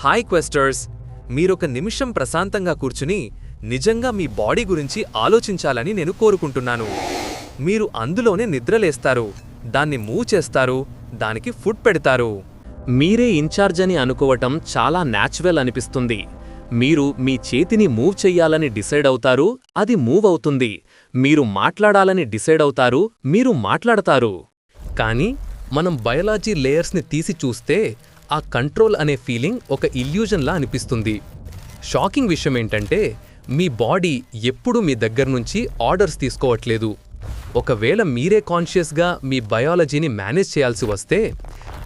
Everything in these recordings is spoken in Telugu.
హాయ్ క్వెస్టర్స్ మీరొక నిమిషం ప్రశాంతంగా కూర్చుని నిజంగా మీ బాడీ గురించి ఆలోచించాలని నేను కోరుకుంటున్నాను. మీరు అందులోనే నిద్రలేస్తారు దాన్ని మూవ్ చేస్తారు దానికి ఫుడ్ పెడతారు. మీరే ఇన్ఛార్జ్ అని అనుకోవటం చాలా న్యాచురల్ అనిపిస్తుంది. మీరు మీ చేతిని మూవ్ చెయ్యాలని డిసైడ్ అవుతారు అది మూవ్ అవుతుంది. మీరు మాట్లాడాలని డిసైడ్ అవుతారు మీరు మాట్లాడతారు. కానీ మనం బయాలజీ లేయర్స్ని తీసి చూస్తే ఆ కంట్రోల్ అనే ఫీలింగ్ ఒక ఇల్యూజన్లా అనిపిస్తుంది. షాకింగ్ విషయం ఏంటంటే మీ బాడీ ఎప్పుడూ మీ దగ్గర నుంచి ఆర్డర్స్ తీసుకోవట్లేదు. ఒకవేళ మీరే కాన్షియస్గా మీ బయాలజీని మేనేజ్ చేయాల్సి వస్తే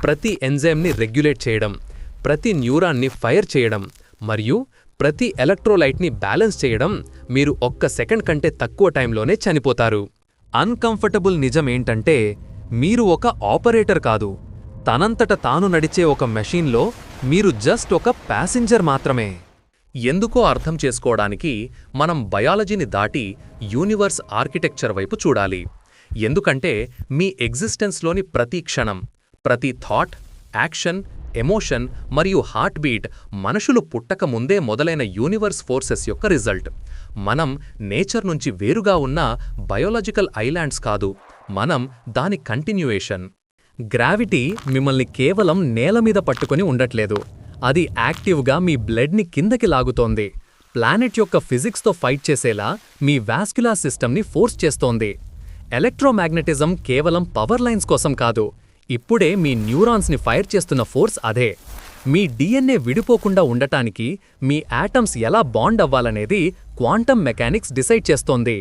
ప్రతి ఎంజైమ్ని రెగ్యులేట్ చేయడం ప్రతి న్యూరాన్ని ఫైర్ చేయడం మరియు ప్రతి ఎలక్ట్రోలైట్ని బ్యాలెన్స్ చేయడం మీరు ఒక్క సెకండ్ కంటే తక్కువ టైంలోనే చనిపోతారు. అన్కంఫర్టబుల్ నిజం ఏంటంటే మీరు ఒక ఆపరేటర్ కాదు. తనంతట తాను నడిచే ఒక మెషీన్లో మీరు జస్ట్ ఒక ప్యాసింజర్ మాత్రమే. ఎందుకో అర్థం చేసుకోవడానికి మనం బయాలజీని దాటి యూనివర్స్ ఆర్కిటెక్చర్ వైపు చూడాలి. ఎందుకంటే మీ ఎగ్జిస్టెన్స్లోని ప్రతి క్షణం ప్రతి థాట్ యాక్షన్ ఎమోషన్ మరియు హార్ట్ బీట్ మనుషులు పుట్టక ముందే మొదలైన యూనివర్స్ ఫోర్సెస్ యొక్క రిజల్ట్. మనం నేచర్ నుంచి వేరుగా ఉన్న బయోలాజికల్ ఐలాండ్స్ కాదు మనం దాని కంటిన్యూయేషన్. గ్రావిటీ మిమ్మల్ని కేవలం నేల మీద పట్టుకొని ఉండట్లేదు. అది యాక్టివ్గా మీ బ్లడ్ని కిందకి లాగుతోంది. ప్లానెట్ యొక్క ఫిజిక్స్తో ఫైట్ చేసేలా మీ వాస్క్యులార్ సిస్టమ్ని ఫోర్స్ చేస్తోంది. ఎలక్ట్రోమాగ్నెటిజం కేవలం పవర్ లైన్స్ కోసం కాదు ఇప్పుడే మీ న్యూరాన్స్ని ఫైర్ చేస్తున్న ఫోర్స్ అదే. మీ డిఎన్ఏ విడిపోకుండా ఉండటానికి మీ యాటమ్స్ ఎలా బాండ్ అవ్వాలనేది క్వాంటమ్ మెకానిక్స్ డిసైడ్ చేస్తోంది.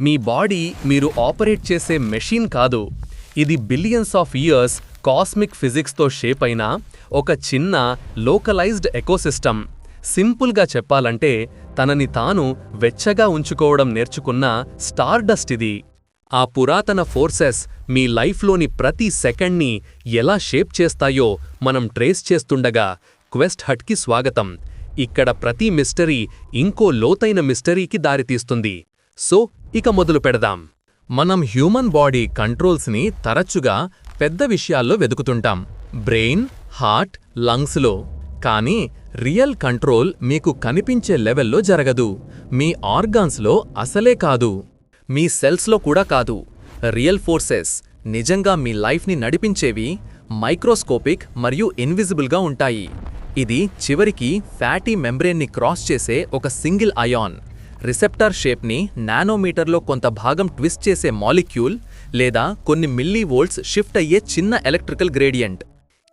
మీ బాడీ మీరు ఆపరేట్ చేసే మెషిన్ కాదు. ఇది బిలియన్స్ ఆఫ్ ఇయర్స్ కాస్మిక్ ఫిజిక్స్తో షేప్ అయిన ఒక చిన్న లోకలైజ్డ్ ఎకోసిస్టమ్ సింపుల్గా చెప్పాలంటే తనని తాను వెచ్చగా ఉంచుకోవడం నేర్చుకున్న స్టార్డస్ట్ ఇది. ఆ పురాతన ఫోర్సెస్ మీ లైఫ్లోని ప్రతి సెకండ్ని ఎలా షేప్ చేస్తాయో మనం ట్రేస్ చేస్తుండగా క్వెస్ట్ హట్కి స్వాగతం. ఇక్కడ ప్రతి మిస్టరీ ఇంకో లోతైన మిస్టరీకి దారితీస్తుంది. సో ఇక మొదలు పెడదాం. మనం హ్యూమన్ బాడీ కంట్రోల్స్ని తరచుగా పెద్ద విషయాల్లో వెతుకుతుంటాం. Brain heart లంగ్స్లో. కానీ రియల్ కంట్రోల్ మీకు కనిపించే లెవెల్లో జరగదు. మీ ఆర్గాన్స్లో అసలే కాదు. మీ సెల్స్లో కూడా కాదు. రియల్ ఫోర్సెస్ నిజంగా మీ లైఫ్ని నడిపించేవి మైక్రోస్కోపిక్ మరియు ఇన్విజిబుల్గా ఉంటాయి. ఇది చివరికి ఫ్యాటీ మెంబ్రేన్ని క్రాస్ చేసే ఒక సింగిల్ అయాన్ రిసెప్టార్ షేప్ని నానోమీటర్లో కొంత భాగం ట్విస్ట్ చేసే మాలిక్యూల్ లేదా కొన్ని మిల్లీ వోల్ట్స్ షిఫ్ట్ అయ్యే చిన్న ఎలక్ట్రికల్ గ్రేడియంట్.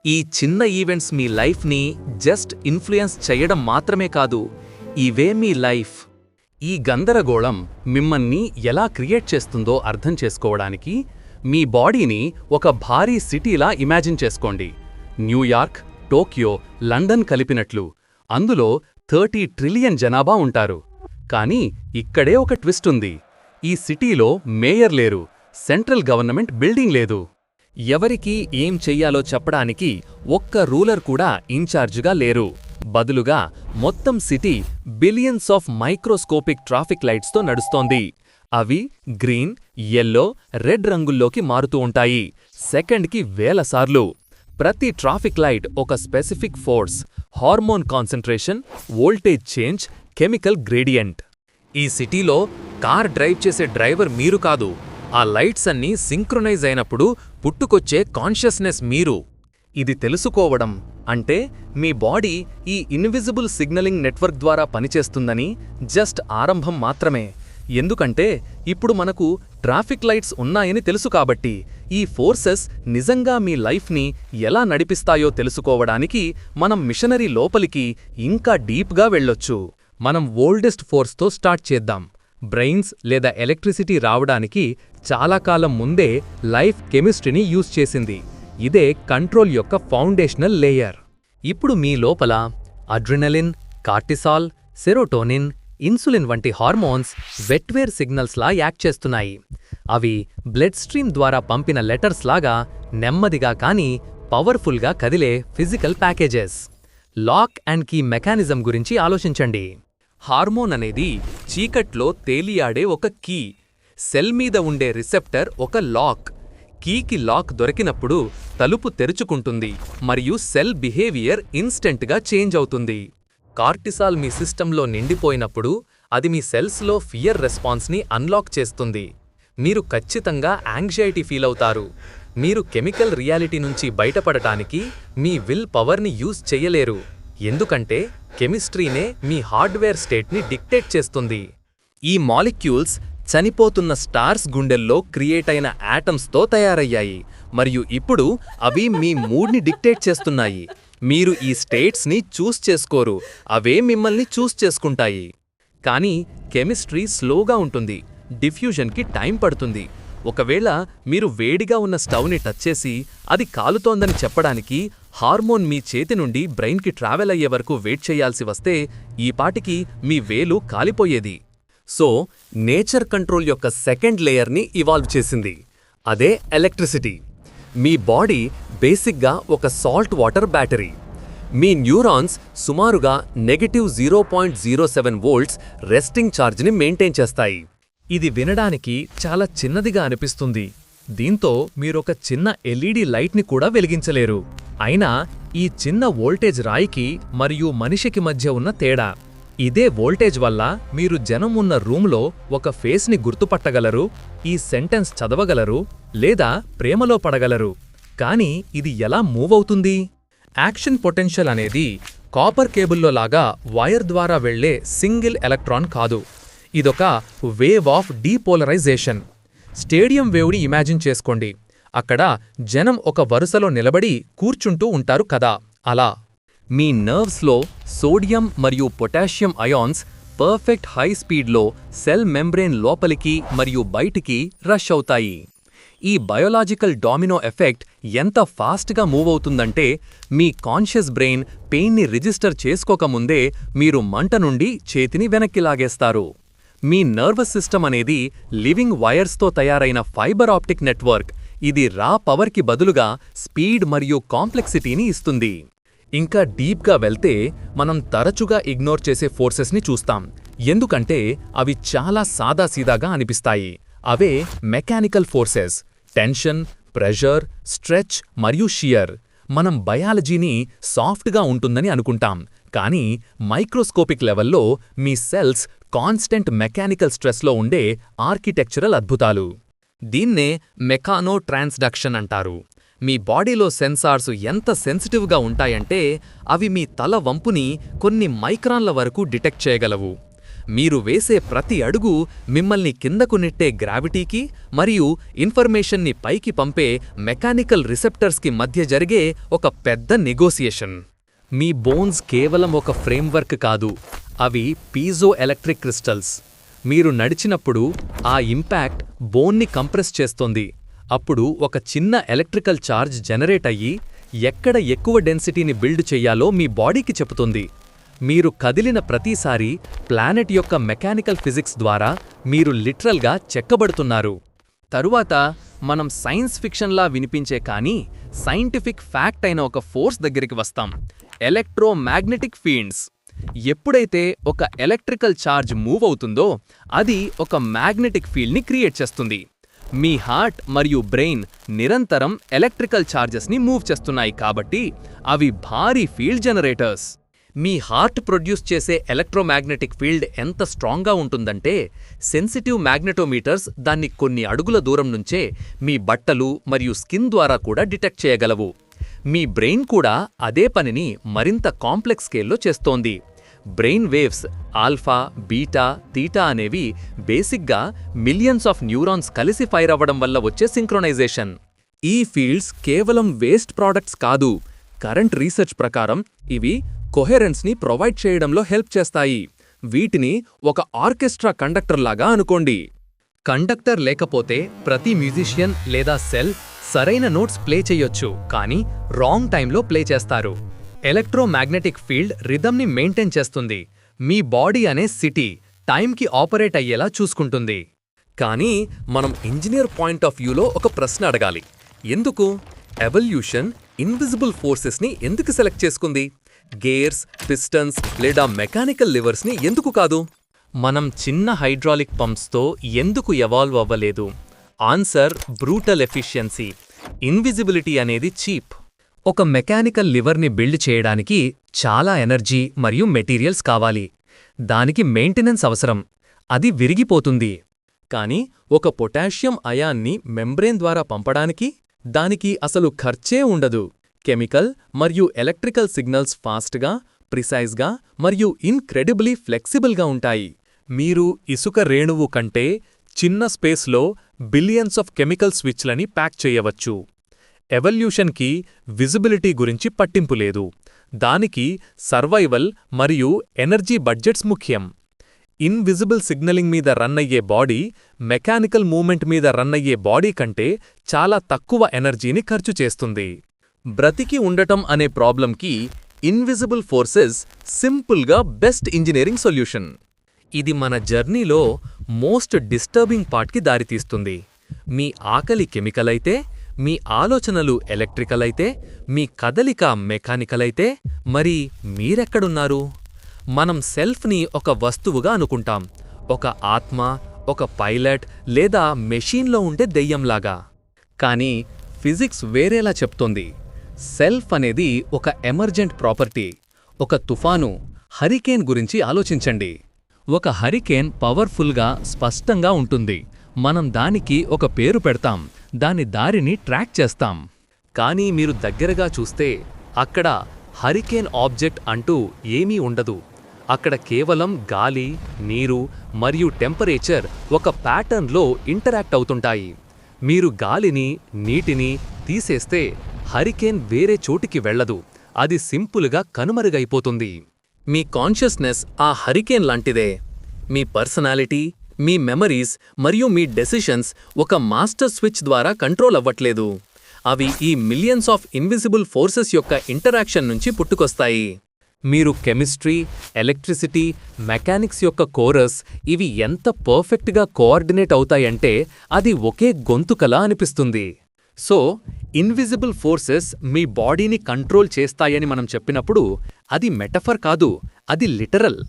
ఈ చిన్న ఈవెంట్స్ మీ లైఫ్ని జస్ట్ ఇన్ఫ్లుయెన్స్ చేయడం మాత్రమే కాదు ఇవే మీ లైఫ్. ఈ గందరగోళం మిమ్మల్ని ఎలా క్రియేట్ చేస్తుందో అర్థం చేసుకోవడానికి మీ బాడీని ఒక భారీ సిటీలా ఇమాజిన్ చేసుకోండి. న్యూయార్క్ టోక్యో లండన్ కలిపినట్లు. అందులో థర్టీ ట్రిలియన్ జనాభా ఉంటారు. కానీ ఇక్కడే ఒక ట్విస్ట్ ఉంది. ఈ సిటీలో మేయర్ లేరు సెంట్రల్ గవర్నమెంట్ బిల్డింగ్ లేదు. ఎవరికి ఏం చెయ్యాలో చెప్పడానికి ఒక్క రూలర్ కూడా ఇన్ఛార్జ్గా లేరు. బదులుగా మొత్తం city billions of microscopic traffic లైట్స్తో నడుస్తోంది. అవి గ్రీన్ ఎల్లో రెడ్ రంగుల్లోకి మారుతూ ఉంటాయి. సెకండ్కి వేల సార్లు. ప్రతి ట్రాఫిక్ లైట్ ఒక specific force hormone concentration voltage change chemical gradient. ఈ సిటీలో కార్ డ్రైవ్ చేసే డ్రైవర్ మీరు కాదు ఆ లైట్స్ అన్నీ సింక్రొనైజ్ అయినప్పుడు పుట్టుకొచ్చే కాన్షియస్నెస్ మీరు. ఇది తెలుసుకోవడం అంటే మీ బాడీ ఈ ఇన్విజిబుల్ సిగ్నలింగ్ నెట్వర్క్ ద్వారా పనిచేస్తుందని జస్ట్ ఆరంభం మాత్రమే. ఎందుకంటే ఇప్పుడు మనకు ట్రాఫిక్ లైట్స్ ఉన్నాయని తెలుసు కాబట్టి ఈ ఫోర్సెస్ నిజంగా మీ లైఫ్ని ఎలా నడిపిస్తాయో తెలుసుకోవడానికి మనం మిషనరీ లోపలికి ఇంకా డీప్గా వెళ్ళొచ్చు. మనం ఓల్డెస్ట్ ఫోర్స్తో స్టార్ట్ చేద్దాం. బ్రెయిన్స్ లేదా ఎలక్ట్రిసిటీ రావడానికి చాలా కాలం ముందే లైఫ్ కెమిస్ట్రీని యూజ్ చేసింది. ఇదే కంట్రోల్ యొక్క ఫౌండేషనల్ లేయర్. ఇప్పుడు మీ లోపల అడ్రినలిన్ కార్టిసాల్ సెరోటోనిన్ ఇన్సులిన్ వంటి హార్మోన్స్ వెట్వేర్ సిగ్నల్స్లా యాక్ట్ చేస్తున్నాయి. అవి బ్లడ్ స్ట్రీమ్ ద్వారా పంపిన లెటర్స్ లాగా నెమ్మదిగా కానీ పవర్ఫుల్గా కదిలే physical packages. Lock and key mechanism గురించి ఆలోచించండి. హార్మోన్ అనేది చీకట్లో తేలియాడే ఒక కీ. సెల్ మీద ఉండే రిసెప్టర్ ఒక లాక్. కీకి లాక్ దొరికినప్పుడు తలుపు తెరుచుకుంటుంది మరియు సెల్ బిహేవియర్ ఇన్స్టెంట్గా చేంజ్ అవుతుంది. కార్టిసాల్ మీ సిస్టంలో నిండిపోయినప్పుడు అది మీ సెల్స్లో ఫియర్ రెస్పాన్స్ని అన్లాక్ చేస్తుంది. మీరు ఖచ్చితంగా యాంగ్జైటీ ఫీల్ అవుతారు. మీరు కెమికల్ రియాలిటీ నుంచి బయటపడటానికి మీ విల్ పవర్ని యూజ్ చేయలేరు. ఎందుకంటే కెమిస్ట్రీనే మీ హార్డ్వేర్ స్టేట్ని డిక్టేట్ చేస్తుంది. ఈ మాలిక్యూల్స్ చనిపోతున్న స్టార్స్ గుండెల్లో క్రియేట్ అయిన యాటమ్స్తో తయారయ్యాయి. మరియు ఇప్పుడు అవి మీ మూడ్ని డిక్టేట్ చేస్తున్నాయి. మీరు ఈ స్టేట్స్ని చూస్ చేసుకోరు. అవే మిమ్మల్ని చూస్ చేసుకుంటాయి. కానీ కెమిస్ట్రీ స్లోగా ఉంటుంది. డిఫ్యూజన్కి టైం పడుతుంది. ఒకవేళ మీరు వేడిగా ఉన్న స్టవ్ని టచ్ చేసి అది కాలుతోందని చెప్పడానికి హార్మోన్ మీ చేతి నుండి బ్రెయిన్కి ట్రావెల్ అయ్యే వరకు వెయిట్ చేయాల్సి వస్తే ఈ పాటికి మీ వేలు కాలిపోయేది. సో నేచర్ కంట్రోల్ యొక్క సెకండ్ లేయర్ని ఇవాల్వ్ చేసింది. అదే ఎలక్ట్రిసిటీ. మీ బాడీ బేసిక్గా ఒక సాల్ట్ వాటర్ బ్యాటరీ. మీ న్యూరాన్స్ సుమారుగా negative zero point zero seven volts resting ఛార్జ్ని maintain చేస్తాయి. ఇది వినడానికి చాలా చిన్నదిగా అనిపిస్తుంది. దీంతో మీరొక చిన్న ఎల్ఈడి లైట్ని కూడా వెలిగించలేరు. అయినా ఈ చిన్న వోల్టేజ్ రాయికి మరియు మనిషికి మధ్య ఉన్న తేడా. ఇదే వోల్టేజ్ వల్ల మీరు జనం ఉన్న రూమ్లో ఒక ఫేస్ని గుర్తుపట్టగలరు ఈ సెంటెన్స్ చదవగలరు లేదా ప్రేమలో పడగలరు. కానీ ఇది ఎలా మూవ్ అవుతుంది? యాక్షన్ పొటెన్షియల్ అనేది కాపర్ కేబుల్లో లాగా వైర్ ద్వారా వెళ్ళే సింగిల్ ఎలక్ట్రాన్ కాదు. ఇదొక వేవ్ ఆఫ్ డీపోలరైజేషన్. స్టేడియం వేవ్ని ఇమాజిన్ చేసుకోండి. అక్కడ జనం ఒక వరుసలో నిలబడి కూర్చుంటూ ఉంటారు కదా. అలా మీ నర్వ్స్లో సోడియం మరియు పొటాషియం అయాన్స్ పర్ఫెక్ట్ హై స్పీడ్లో సెల్ మెంబ్రేన్ లోపలికి మరియు బయటికి రష్ అవుతాయి. ఈ బయోలాజికల్ డామినో ఎఫెక్ట్ ఎంత ఫాస్ట్గా మూవ్ అవుతుందంటే మీ కాన్షియస్ బ్రెయిన్ పెయిన్ని రిజిస్టర్ చేసుకోకముందే మీరు మంట నుండి చేతిని వెనక్కి లాగేస్తారు. మీ నర్వస్ సిస్టమ్ అనేది లివింగ్ వైర్స్తో తయారైన ఫైబర్ ఆప్టిక్ నెట్వర్క్. ఇది రా పవర్కి బదులుగా స్పీడ్ మరియు కాంప్లెక్సిటీని ఇస్తుంది. ఇంకా డీప్గా వెళ్తే మనం తరచుగా ఇగ్నోర్ చేసే ఫోర్సెస్ని చూస్తాం. ఎందుకంటే అవి చాలా సాదాసీదాగా అనిపిస్తాయి. అవే mechanical forces. Tension pressure stretch మరియు షియర్. మనం బయాలజీని సాఫ్ట్గా ఉంటుందని అనుకుంటాం. కానీ మైక్రోస్కోపిక్ లెవెల్లో మీ సెల్స్ కాన్స్టెంట్ మెకానికల్ స్ట్రెస్లో ఉండే ఆర్కిటెక్చరల్ అద్భుతాలు. దీన్నే మెకానో ట్రాన్స్డక్షన్ అంటారు. మీ బాడీలో సెన్సార్స్ ఎంత సెన్సిటివ్గా ఉంటాయంటే అవి మీ తల వంపుని కొన్ని మైక్రాన్ల వరకు డిటెక్ట్ చేయగలవు. మీరు వేసే ప్రతి అడుగు మిమ్మల్ని కిందకు నెట్టే గ్రావిటీకి మరియు ఇన్ఫర్మేషన్ని పైకి పంపే మెకానికల్ రిసెప్టర్స్కి మధ్య జరిగే ఒక పెద్ద నెగోసియేషన్. మీ బోన్స్ కేవలం ఒక ఫ్రేమ్వర్క్ కాదు అవి పీజో ఎలక్ట్రిక్ క్రిస్టల్స్. మీరు నడిచినప్పుడు ఆ ఇంపాక్ట్ బోన్ని కంప్రెస్ చేస్తోంది. అప్పుడు ఒక చిన్న ఎలక్ట్రికల్ ఛార్జ్ జనరేట్ అయ్యి ఎక్కడ ఎక్కువ డెన్సిటీని బిల్డ్ చెయ్యాలో మీ బాడీకి చెబుతుంది. మీరు కదిలిన ప్రతిసారి ప్లానెట్ యొక్క మెకానికల్ ఫిజిక్స్ ద్వారా మీరు లిటరల్గా చెక్కబడుతున్నారు. తరువాత మనం సైన్స్ ఫిక్షన్లా వినిపించే కానీ సైంటిఫిక్ ఫ్యాక్ట్ అయిన ఒక ఫోర్స్ దగ్గరికి వస్తాం. Electromagnetic fields. ఎప్పుడైతే ఒక ఎలక్ట్రికల్ ఛార్జ్ మూవ్ అవుతుందో అది ఒక మ్యాగ్నెటిక్ ఫీల్డ్ని క్రియేట్ చేస్తుంది. మీ హార్ట్ మరియు బ్రెయిన్ నిరంతరం ఎలక్ట్రికల్ ఛార్జెస్ని మూవ్ చేస్తున్నాయి కాబట్టి అవి భారీ ఫీల్డ్ జనరేటర్స్. మీ హార్ట్ ప్రొడ్యూస్ చేసే ఎలక్ట్రోమాగ్నెటిక్ ఫీల్డ్ ఎంత స్ట్రాంగ్గా ఉంటుందంటే సెన్సిటివ్ మ్యాగ్నెటోమీటర్స్ దాన్ని కొన్ని అడుగుల దూరం నుంచే మీ బట్టలు మరియు స్కిన్ ద్వారా కూడా డిటెక్ట్ చేయగలవు. మీ బ్రెయిన్ కూడా అదే పనిని మరింత కాంప్లెక్స్ స్కేల్లో చేస్తోంది. Brain waves alpha beta theta అనేవి బేసిక్గా మిలియన్స్ ఆఫ్ న్యూరాన్స్ కలిసి ఫైర్ అవ్వడం వల్ల వచ్చే సింక్రొనైజేషన్. ఈ ఫీల్డ్స్ కేవలం వేస్ట్ ప్రోడక్ట్స్ కాదు. కరెంట్ రీసెర్చ్ ప్రకారం ఇవి కొహెరెన్స్ని ప్రొవైడ్ చేయడంలో హెల్ప్ చేస్తాయి. వీటిని ఒక ఆర్కెస్ట్రా కండక్టర్ లాగా అనుకోండి. కండక్టర్ లేకపోతే ప్రతి మ్యూజిషియన్ లేదా సెల్ సరైన నోట్స్ ప్లే చేయొచ్చు కానీ రాంగ్ టైంలో ప్లే చేస్తారు. ఎలక్ట్రోమాగ్నెటిక్ ఫీల్డ్ రిథమ్ని మెయింటైన్ చేస్తుంది. మీ బాడీ అనే సిటీ టైంకి ఆపరేట్ అయ్యేలా చూసుకుంటుంది. కానీ మనం ఇంజనీర్ పాయింట్ ఆఫ్ వ్యూలో ఒక ప్రశ్న అడగాలి. ఎందుకు? ఎవల్యూషన్ ఇన్విజిబుల్ ఫోర్సెస్ని ఎందుకు సెలెక్ట్ చేసుకుంది? గేర్స్ పిస్టన్స్ లేదా మెకానికల్ లివర్స్ని ఎందుకు కాదు? మనం చిన్న హైడ్రాలిక్ పంప్స్తో ఎందుకు ఎవాల్వ్ అవ్వలేదు? Answer brutal efficiency. ఇన్విజిబిలిటీ అనేది చీప్. ఒక మెకానికల్ లివర్ని బిల్డ్ చేయడానికి చాలా ఎనర్జీ మరియు మెటీరియల్స్ కావాలి. దానికి మెయింటెనెన్స్ అవసరం. అది విరిగిపోతుంది. కానీ ఒక పొటాషియం అయాన్ని మెంబ్రేన్ ద్వారా పంపడానికి దానికి అసలు ఖర్చే ఉండదు. కెమికల్ మరియు ఎలక్ట్రికల్ సిగ్నల్స్ ఫాస్ట్గా ప్రిసైజ్గా మరియు ఇన్క్రెడిబ్లీ ఫ్లెక్సిబుల్గా ఉంటాయి. మీరు ఇసుక రేణువు కంటే చిన్న స్పేస్లో బిలియన్స్ ఆఫ్ కెమికల్ స్విచ్లని ప్యాక్ చేయవచ్చు. ఎవల్యూషన్కి విజిబిలిటీ గురించి పట్టింపు లేదు. దానికి సర్వైవల్ మరియు ఎనర్జీ బడ్జెట్స్ ముఖ్యం. ఇన్విజిబుల్ సిగ్నలింగ్ మీద రన్ అయ్యే బాడీ మెకానికల్ మూమెంట్ మీద రన్ అయ్యే బాడీ కంటే చాలా తక్కువ ఎనర్జీని ఖర్చు చేస్తుంది. బ్రతికి ఉండటం అనే ప్రాబ్లంకి ఇన్విజిబుల్ ఫోర్సెస్ సింపుల్గా బెస్ట్ ఇంజనీరింగ్ సొల్యూషన్ ఇది మన జర్నీలో మోస్ట్ డిస్టర్బింగ్ పార్ట్కి దారితీస్తుంది. మీ ఆకలి కెమికల్ అయితే మీ ఆలోచనలు ఎలక్ట్రికల్ అయితే మీ కదలిక మెకానికల్ అయితే మరి మీరెక్కడున్నారు? మనం సెల్ఫ్ని ఒక వస్తువుగా అనుకుంటాం. ఒక ఆత్మ ఒక పైలట్ లేదా మెషీన్లో ఉండే దెయ్యంలాగా. కానీ ఫిజిక్స్ వేరేలా చెప్తోంది. సెల్ఫ్ అనేది ఒక ఎమర్జెంట్ ప్రాపర్టీ ఒక తుఫాను హరికేన్ గురించి ఆలోచించండి. ఒక హరికేన్ పవర్ఫుల్గా స్పష్టంగా ఉంటుంది. మనం దానికి ఒక పేరు పెడతాం. దాని దారిని ట్రాక్ చేస్తాం. కానీ మీరు దగ్గరగా చూస్తే అక్కడ హరికేన్ ఆబ్జెక్ట్ అంటూ ఏమీ ఉండదు. అక్కడ కేవలం గాలి నీరు మరియు టెంపరేచర్ ఒక ప్యాటర్న్లో ఇంటరాక్ట్ అవుతుంటాయి. మీరు గాలిని నీటిని తీసేస్తే హరికేన్ వేరే చోటికి వెళ్ళదు. అది సింపుల్గా కనుమరుగైపోతుంది. మీ కాన్షియస్నెస్ ఆ హరికేన్ లాంటిదే. మీ పర్సనాలిటీ మీ మెమరీస్ మరియు మీ డెసిషన్స్ ఒక మాస్టర్ స్విచ్ ద్వారా కంట్రోల్ అవ్వట్లేదు. అవి ఈ మిలియన్స్ ఆఫ్ ఇన్విజిబుల్ ఫోర్సెస్ యొక్క ఇంటరాక్షన్ నుంచి పుట్టుకొస్తాయి. మీరు కెమిస్ట్రీ ఎలక్ట్రిసిటీ మెకానిక్స్ యొక్క కోరస్ ఇవి ఎంత పర్ఫెక్ట్గా కోఆర్డినేట్ అవుతాయంటే అది ఒకే గొంతుకలా అనిపిస్తుంది. సో ఇన్విజిబుల్ ఫోర్సెస్ మీ బాడీని కంట్రోల్ చేస్తాయని మనం చెప్పినప్పుడు అది మెటఫర్ కాదు అది లిటరల్.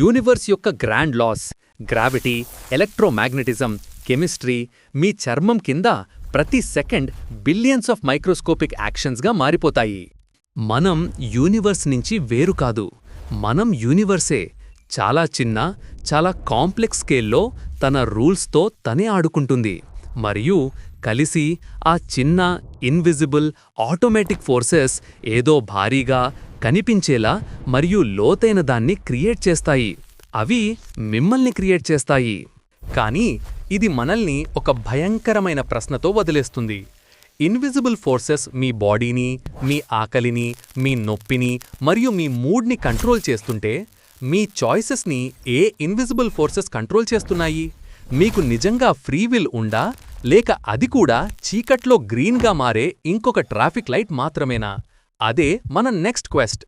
యూనివర్స్ యొక్క grand laws gravity electromagnetism chemistry మీ చర్మం కింద ప్రతి సెకండ్ బిలియన్స్ ఆఫ్ మైక్రోస్కోపిక్ యాక్షన్స్గా మారిపోతాయి. మనం యూనివర్స్ నుంచి వేరు కాదు. మనం యూనివర్సే చాలా చిన్న చాలా కాంప్లెక్స్ స్కేల్లో తన రూల్స్తో తనే ఆడుకుంటుంది. మరియు కలిసి ఆ చిన్న ఇన్విజిబుల్ ఆటోమేటిక్ ఫోర్సెస్ ఏదో భారీగా కనిపించేలా మరియు లోతైన దాన్ని క్రియేట్ చేస్తాయి. అవి మిమ్మల్ని క్రియేట్ చేస్తాయి. కానీ ఇది మనల్ని ఒక భయంకరమైన ప్రశ్నతో వదిలేస్తుంది. ఇన్విజిబుల్ ఫోర్సెస్ మీ బాడీని మీ ఆకలిని మీ నొప్పిని మరియు మీ మూడ్ని కంట్రోల్ చేస్తుంటే మీ చాయిసెస్ని ఏ ఇన్విజిబుల్ ఫోర్సెస్ కంట్రోల్ చేస్తున్నాయి? మీకు నిజంగా ఫ్రీ విల్ ఉండా లేక అది కూడా చీకట్లో గ్రీన్గా మారే ఇంకొక ట్రాఫిక్ లైట్ మాత్రమేనా? అదే మన నెక్స్ట్ క్వెస్ట్.